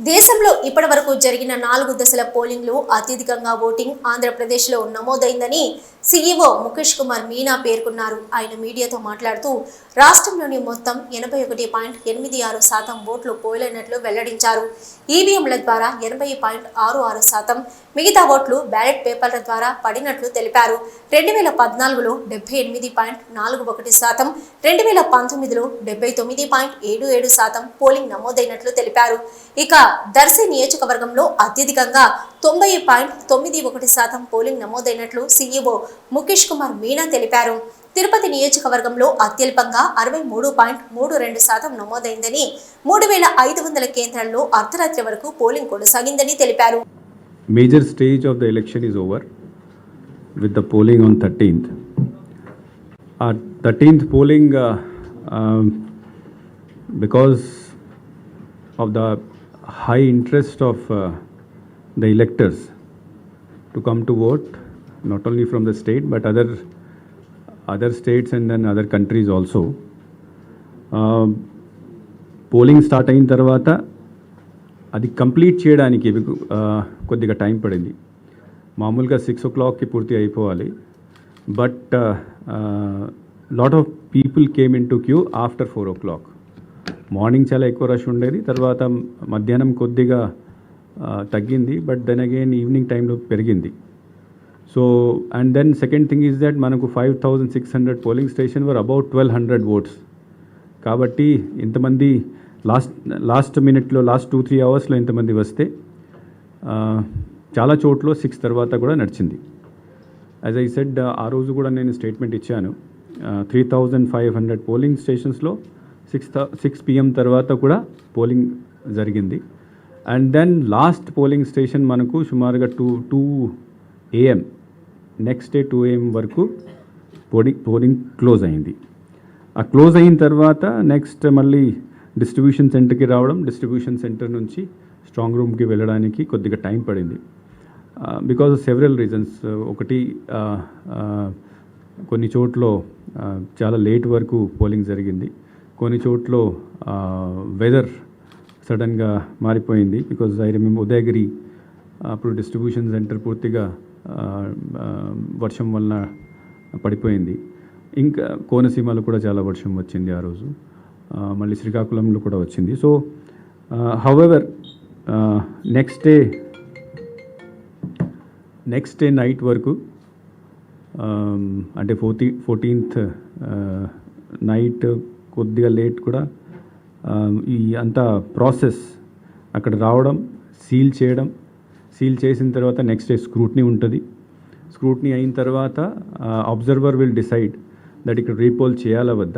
దేశంలో ఇప్పటి వరకు జరిగిన నాలుగు దశల పోలింగ్లో అత్యధికంగా ఓటింగ్ ఆంధ్రప్రదేశ్లో నమోదైందని సీఈఓ ముఖేష్ కుమార్ మీనా పేర్కొన్నారు. ఆయన మీడియాతో మాట్లాడుతూ రాష్ట్రంలోని మొత్తం ఎనభై ఒకటి పాయింట్ ఎనిమిది ఆరు శాతం ఓట్లు పోలైనట్లు వెల్లడించారు. ఈవీఎంల ద్వారా ఎనభై పాయింట్ ఆరు ఆరు శాతం మిగతా ఓట్లు బ్యాలెట్ పేపర్ల ద్వారా పడినట్లు తెలిపారు. రెండు వేల పద్నాలుగులో డెబ్బై ఎనిమిది పాయింట్ నాలుగు ఒకటి శాతం రెండు వేల పంతొమ్మిదిలో డెబ్బై తొమ్మిది పాయింట్ ఏడు ఏడు శాతం పోలింగ్ నమోదైనట్లు తెలిపారు. ఇక దర్శి నియోజకవర్గంలో అత్యధికంగా తొంభై పాయింట్ తొమ్మిది ఒకటి శాతం పోలింగ్ నమోదైనట్లు సీఈఓ ముఖేష్ కుమార్ మీనా తెలిపారు. తిరుపతి నియోజకవర్గంలో అత్యల్పంగా అరవై మూడు పాయింట్ మూడు రెండు శాతం నమోదైందని మూడు వేల ఐదు వందల కేంద్రాల్లో అర్ధరాత్రి వరకు పోలింగ్ కొనసాగిందని తెలిపారు. Major stage of the election is over with the polling on thirteenth uh thirteenth polling because of the high interest of the electors to come to vote not only from the state but other other states and then other countries also. Um, polling start అయిన తర్వాత అది complete చేయడానికి మీకు, కొద్దిగా time పడింది. మామూలుగా six ఓ క్లాక్కి పూర్తి అయిపోవాలి. But lot of people came in to queue after four o'clock morning చాలా ఎక్కువ రష్ ఉండేది. తర్వాత మధ్యాహ్నం కొద్దిగా తగ్గింది. బట్ దెన్ అగైన్ ఈవినింగ్ టైంలో పెరిగింది. So and then second thing is that మనకు five thousand six hundred polling station were about twelve hundred votes కాబట్టి ఇంతమంది లాస్ట్ లాస్ట్ మినిట్లో లాస్ట్ టూ త్రీ అవర్స్లో ఇంతమంది వస్తే చాలా చోట్ల సిక్స్ తర్వాత కూడా నడిచింది. యాజ్ ఐ సెడ్ ఆ రోజు కూడా నేను స్టేట్మెంట్ ఇచ్చాను. Three thousand five hundred polling స్టేషన్స్లో six six PM తర్వాత కూడా పోలింగ్ జరిగింది. And then last polling station మనకు సుమారుగా two two AM next day two AM వరకు పోలింగ్ పోలింగ్ క్లోజ్ అయింది. ఆ క్లోజ్ అయిన తర్వాత నెక్స్ట్ మళ్ళీ డిస్ట్రిబ్యూషన్ సెంటర్కి రావడం డిస్ట్రిబ్యూషన్ సెంటర్ నుంచి స్ట్రాంగ్ రూమ్కి వెళ్ళడానికి కొద్దిగా టైం పడింది. బికాజ్ ఆఫ్ సెవరల్ రీజన్స్ ఒకటి కొన్ని చోట్ల చాలా లేట్ వరకు పోలింగ్ జరిగింది. కొన్ని చోట్ల వెదర్ సడన్గా మారిపోయింది. బికాజ్ ఐ రిమెంబర్ ఉదయగిరి అప్పుడు డిస్ట్రిబ్యూషన్ సెంటర్ పూర్తిగా వర్షం వలన పడిపోయింది. ఇంకా కోనసీమలో కూడా చాలా వర్షం వచ్చింది ఆ రోజు. మళ్ళీ శ్రీకాకుళంలో కూడా వచ్చింది. So however next day next day night వరకు అంటే ఫోర్టీ ఫోర్టీన్త్ నైట్ కొద్దిగా లేట్ కూడా ఈ అంతా ప్రాసెస్ అక్కడ రావడం సీల్ చేయడం సీల్ చేసిన తర్వాత నెక్స్ట్ డే స్క్రూట్నీ ఉంటుంది. స్క్రూట్నీ అయిన తర్వాత అబ్జర్వర్ విల్ డిసైడ్ దట్ ఇక్కడ రీపోల్ చేయాలా వద్దా?